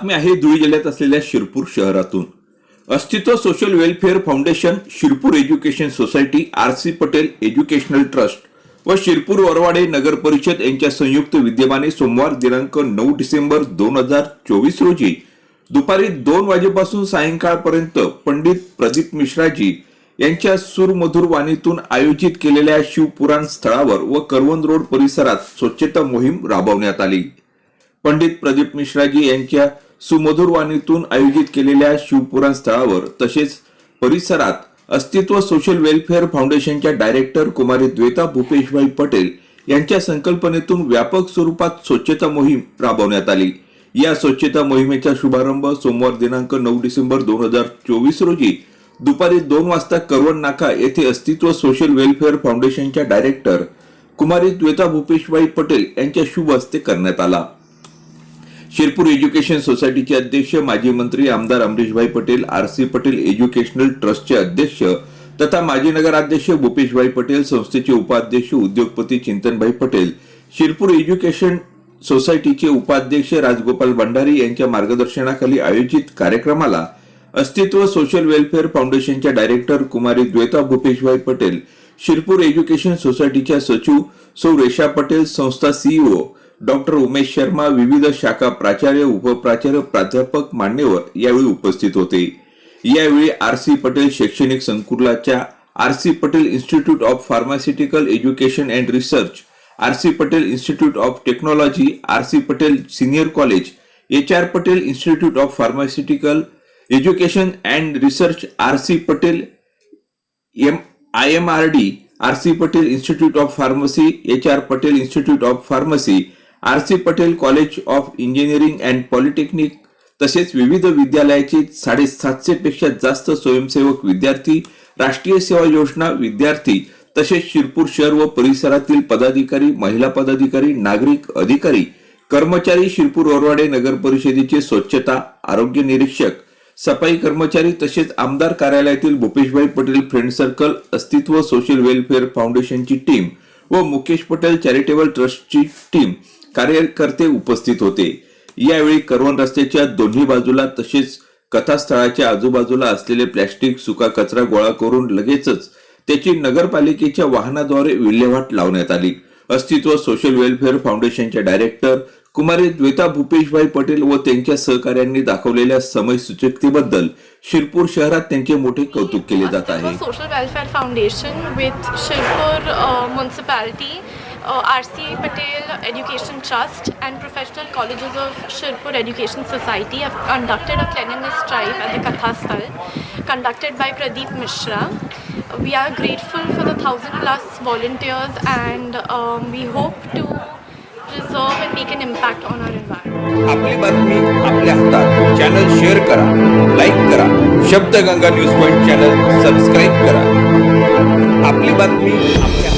बातमी आहे धुळे जिल्ह्यात असलेल्या शिरपूर शहरातून. Astitva social welfare foundation Shirpur education society R C Patel educational trust व शिरपूर वरवाडे नगर परिषद यांच्या संयुक्त विद्यमाने सोमवार दिनांक नऊ डिसेंबर दोन हजार चोवीस रोजी दुपारी दोन वाजेपासून सायंकाळपर्यंत पंडित प्रदीप मिश्राजी यांच्या सुरमधुर वाणीतून आयोजित केलेल्या शिवपुराण स्थळावर व करवंद रोड परिसरात स्वच्छता मोहीम राबवण्यात आली. पंडित प्रदीप मिश्राजी यांच्या सुमधुर वाणीतून आयोजित केलेल्या शिवपुराण स्थळावर तसेच परिसरात अस्तित्व सोशल वेलफेअर फाउंडेशनच्या डायरेक्टर कुमारी द्वेता भूपेशभाई पटेल यांच्या संकल्पनेतून व्यापक स्वरूपात स्वच्छता मोहीम राबवण्यात आली. या स्वच्छता मोहिमेचा शुभारंभ सोमवार दिनांक नऊ डिसेंबर दोन हजार चोवीस रोजी दुपारी दोन वाजता करवण नाका येथे अस्तित्व सोशल वेलफेअर फाउंडेशनच्या डायरेक्टर कुमारी द्वेता भूपेशभाई पटेल यांच्या शुभ हस्ते करण्यात आला. शिरपूर एज्युकेशन सोसायटीचे अध्यक्ष माजी मंत्री आमदार Amrishbhai Patel R C Patel educational ट्रस्टचे अध्यक्ष तथा माजी नगराध्यक्ष भूपेशभाई पटेल संस्थेचे उपाध्यक्ष उद्योगपती चिंतनभाई पटेल शिरपूर एज्युकेशन सोसायटीचे उपाध्यक्ष राजगोपाल भंडारी यांच्या मार्गदर्शनाखाली आयोजित कार्यक्रमाला अस्तित्व सोशल वेलफेअर फाउंडेशनच्या डायरेक्टर कुमारी द्वेता भूपेशभाई पटेल शिरपूर एज्युकेशन सोसायटीच्या सचिव सौ रेषा पटेल संस्था सीईओ डॉक्टर उमेश शर्मा विविध शाखा प्राचार्य उपप्राचार्य प्राध्यापक मान्यवर यावेळी उपस्थित होते. यावेळी आर सी पटेल शैक्षणिक संकुलाच्या R C Patel institute of pharmaceutical education and research R C Patel institute of technology R C Patel senior college H R Patel institute of pharmaceutical education and research R C Patel M I M R D R C Patel institute of pharmacy H R Patel institute of pharmacy R C Patel college of engineering and polytechnic तसेच विविध विद्यालयाचे साडेसातशे पेक्षा जास्त स्वयंसेवक विद्यार्थी राष्ट्रीय सेवा योजना विद्यार्थी तसेच शिरपूर शहर व परिसरातील पदाधिकारी महिला पदाधिकारी नागरिक अधिकारी कर्मचारी शिरपूर ओरवाडे नगर परिषदेचे स्वच्छता आरोग्य निरीक्षक सफाई कर्मचारी तसेच आमदार कार्यालयातील Bhupeshbhai Patel friend circle Astitva social welfare फाउंडेशनची team व मुकेश पटेल चॅरिटेबल ट्रस्टची टीम कार्यकर्ते उपस्थित होते. यावेळी करवण रस्त्याच्या दोन्ही बाजूला तसेच कथास्थळाच्या आजूबाजूला असलेले प्लॅस्टिक सुका कचरा गोळा करून लगेचच त्याची नगरपालिकेच्या वाहनाद्वारे विल्हेवाट लावण्यात आली. अस्तित्व सोशल वेलफेअर फाउंडेशनच्या डायरेक्टर कुमारी द्वेता भूपेशभाई पटेल व त्यांच्या सहकार्यांनी दाखवलेल्या समय सूचकतेबद्दल शिरपूर शहरात त्यांचे मोठे कौतुक केले जात आहे. Social welfare foundation with Shirpur municipality uh, RC Patel Education Trust and Professional Colleges of Shirpur Education Society have conducted a cleanliness drive at the Kathasthal conducted by Pradeep Mishra. We are grateful for the thousand plus volunteers and um, we hope to preserve and make an impact on our environment. आपली बातमी आपल्या हातात channel share करा like करा Shabdganga news point channel subscribe करा आपली बातमी आपल्या